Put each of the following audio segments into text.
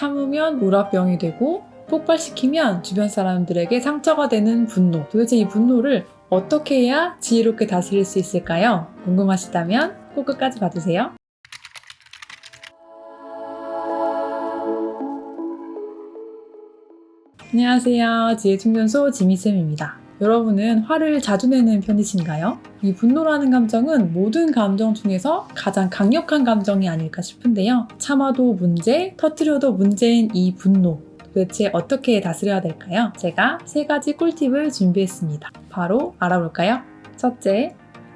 참으면 우라병이 되고 폭발시키면 주변 사람들에게 상처가 되는 분노. 도대체 이 분노를 어떻게 해야 지혜롭게 다스릴 수 있을까요? 궁금하시다면 꼭 끝까지 봐주세요. 안녕하세요. 지혜충전소 지미쌤입니다. 여러분은 화를 자주 내는 편이신가요? 이 분노라는 감정은 모든 감정 중에서 가장 강력한 감정이 아닐까 싶은데요. 참아도 문제, 터트려도 문제인 이 분노. 도대체 어떻게 다스려야 될까요? 제가 세 가지 꿀팁을 준비했습니다. 바로 알아볼까요? 첫째,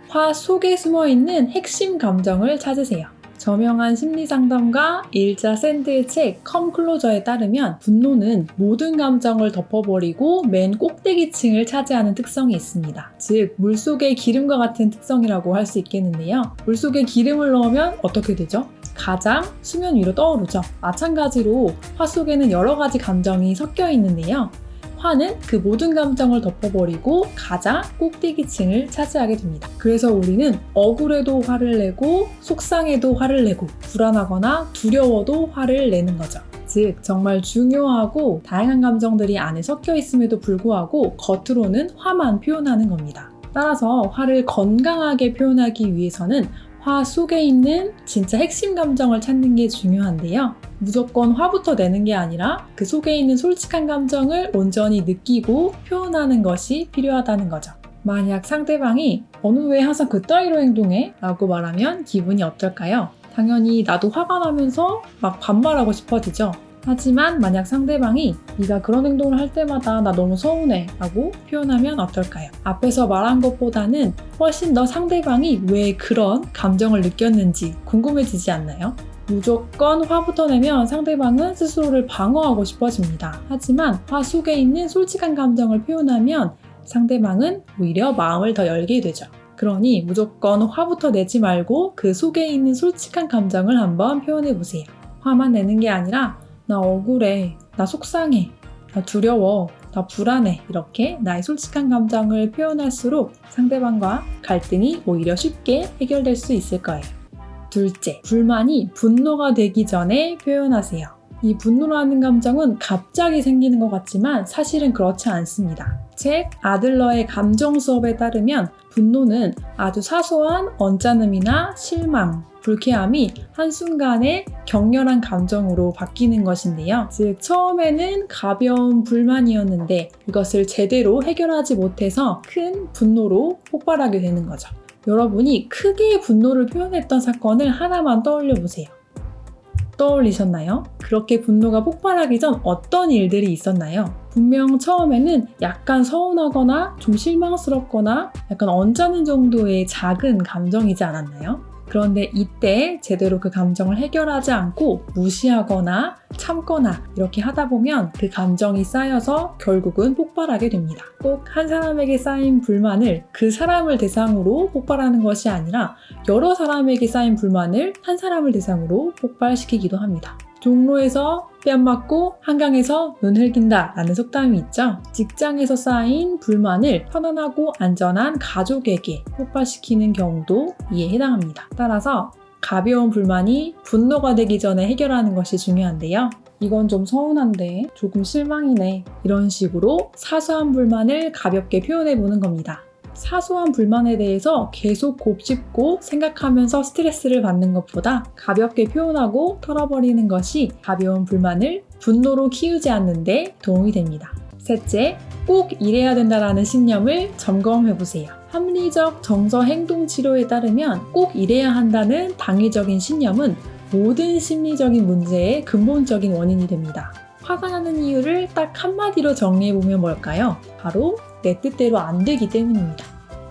화 속에 숨어 있는 핵심 감정을 찾으세요. 저명한 심리 상담가 일자 샌드의 책 컴클로저에 따르면 분노는 모든 감정을 덮어버리고 맨 꼭대기층을 차지하는 특성이 있습니다. 즉 물속의 기름과 같은 특성이라고 할 수 있겠는데요. 물속에 기름을 넣으면 어떻게 되죠? 가장 수면 위로 떠오르죠. 마찬가지로 화 속에는 여러 가지 감정이 섞여 있는데요. 화는 그 모든 감정을 덮어버리고 가장 꼭대기층을 차지하게 됩니다. 그래서 우리는 억울해도 화를 내고 속상해도 화를 내고 불안하거나 두려워도 화를 내는 거죠. 즉 정말 중요하고 다양한 감정들이 안에 섞여 있음에도 불구하고 겉으로는 화만 표현하는 겁니다. 따라서 화를 건강하게 표현하기 위해서는 화 속에 있는 진짜 핵심 감정을 찾는 게 중요한데요. 무조건 화부터 내는 게 아니라 그 속에 있는 솔직한 감정을 온전히 느끼고 표현하는 것이 필요하다는 거죠. 만약 상대방이 어느 왜 항상 그따위로 행동해? 라고 말하면 기분이 어떨까요? 당연히 나도 화가 나면서 막 반말하고 싶어지죠. 하지만 만약 상대방이 네가 그런 행동을 할 때마다 나 너무 서운해 라고 표현하면 어떨까요? 앞에서 말한 것보다는 훨씬 더 상대방이 왜 그런 감정을 느꼈는지 궁금해지지 않나요? 무조건 화부터 내면 상대방은 스스로를 방어하고 싶어집니다. 하지만 화 속에 있는 솔직한 감정을 표현하면 상대방은 오히려 마음을 더 열게 되죠. 그러니 무조건 화부터 내지 말고 그 속에 있는 솔직한 감정을 한번 표현해 보세요. 화만 내는 게 아니라 나 억울해, 나 속상해, 나 두려워, 나 불안해 이렇게 나의 솔직한 감정을 표현할수록 상대방과 갈등이 오히려 쉽게 해결될 수 있을 거예요. 둘째, 불만이 분노가 되기 전에 표현하세요. 이 분노라는 감정은 갑자기 생기는 것 같지만 사실은 그렇지 않습니다. 책 아들러의 감정 수업에 따르면 분노는 아주 사소한 언짢음이나 실망, 불쾌함이 한순간에 격렬한 감정으로 바뀌는 것인데요. 즉, 처음에는 가벼운 불만이었는데 이것을 제대로 해결하지 못해서 큰 분노로 폭발하게 되는 거죠. 여러분이 크게 분노를 표현했던 사건을 하나만 떠올려 보세요. 떠올리셨나요? 그렇게 분노가 폭발하기 전 어떤 일들이 있었나요? 분명 처음에는 약간 서운하거나 좀 실망스럽거나 약간 언짢은 정도의 작은 감정이지 않았나요? 그런데 이때 제대로 그 감정을 해결하지 않고 무시하거나 참거나 이렇게 하다 보면 그 감정이 쌓여서 결국은 폭발하게 됩니다. 꼭 한 사람에게 쌓인 불만을 그 사람을 대상으로 폭발하는 것이 아니라 여러 사람에게 쌓인 불만을 한 사람을 대상으로 폭발시키기도 합니다. 종로에서 뺨 맞고 한강에서 눈 흘긴다 라는 속담이 있죠. 직장에서 쌓인 불만을 편안하고 안전한 가족에게 폭발시키는 경우도 이에 해당합니다. 따라서 가벼운 불만이 분노가 되기 전에 해결하는 것이 중요한데요. 이건 좀 서운한데 조금 실망이네. 이런 식으로 사소한 불만을 가볍게 표현해 보는 겁니다. 사소한 불만에 대해서 계속 곱씹고 생각하면서 스트레스를 받는 것보다 가볍게 표현하고 털어버리는 것이 가벼운 불만을 분노로 키우지 않는데 도움이 됩니다. 셋째, 꼭 이래야 된다라는 신념을 점검해 보세요. 합리적 정서 행동 치료에 따르면 꼭 이래야 한다는 당위적인 신념은 모든 심리적인 문제의 근본적인 원인이 됩니다. 화가 나는 이유를 딱 한마디로 정리해보면 뭘까요? 바로 내 뜻대로 안 되기 때문입니다.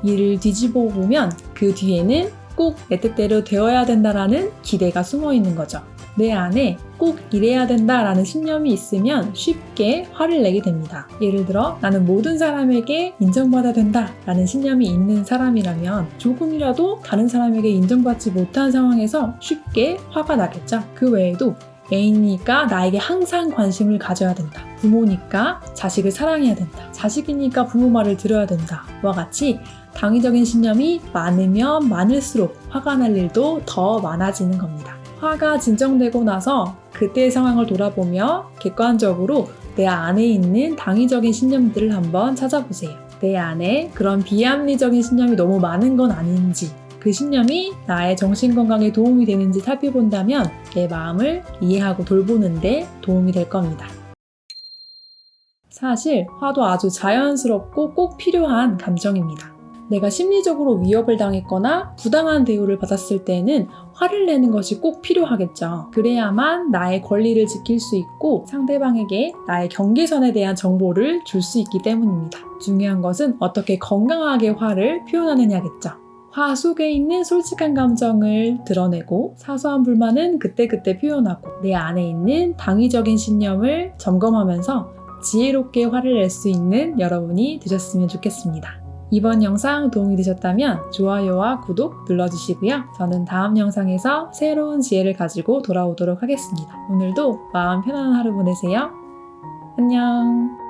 이를 뒤집어 보면 그 뒤에는 꼭 내 뜻대로 되어야 된다라는 기대가 숨어 있는 거죠. 내 안에 꼭 이래야 된다라는 신념이 있으면 쉽게 화를 내게 됩니다. 예를 들어 나는 모든 사람에게 인정받아야 된다라는 신념이 있는 사람이라면 조금이라도 다른 사람에게 인정받지 못한 상황에서 쉽게 화가 나겠죠. 그 외에도 애인이니까 나에게 항상 관심을 가져야 된다. 부모니까 자식을 사랑해야 된다. 자식이니까 부모 말을 들어야 된다. 와 같이 당위적인 신념이 많으면 많을수록 화가 날 일도 더 많아지는 겁니다. 화가 진정되고 나서 그때의 상황을 돌아보며 객관적으로 내 안에 있는 당위적인 신념들을 한번 찾아보세요. 내 안에 그런 비합리적인 신념이 너무 많은 건 아닌지, 그 신념이 나의 정신 건강에 도움이 되는지 살펴본다면 내 마음을 이해하고 돌보는데 도움이 될 겁니다. 사실 화도 아주 자연스럽고 꼭 필요한 감정입니다. 내가 심리적으로 위협을 당했거나 부당한 대우를 받았을 때는 화를 내는 것이 꼭 필요하겠죠. 그래야만 나의 권리를 지킬 수 있고 상대방에게 나의 경계선에 대한 정보를 줄 수 있기 때문입니다. 중요한 것은 어떻게 건강하게 화를 표현하느냐겠죠. 화 속에 있는 솔직한 감정을 드러내고 사소한 불만은 그때그때 표현하고 내 안에 있는 당위적인 신념을 점검하면서 지혜롭게 화를 낼 수 있는 여러분이 되셨으면 좋겠습니다. 이번 영상 도움이 되셨다면 좋아요와 구독 눌러주시고요. 저는 다음 영상에서 새로운 지혜를 가지고 돌아오도록 하겠습니다. 오늘도 마음 편안한 하루 보내세요. 안녕.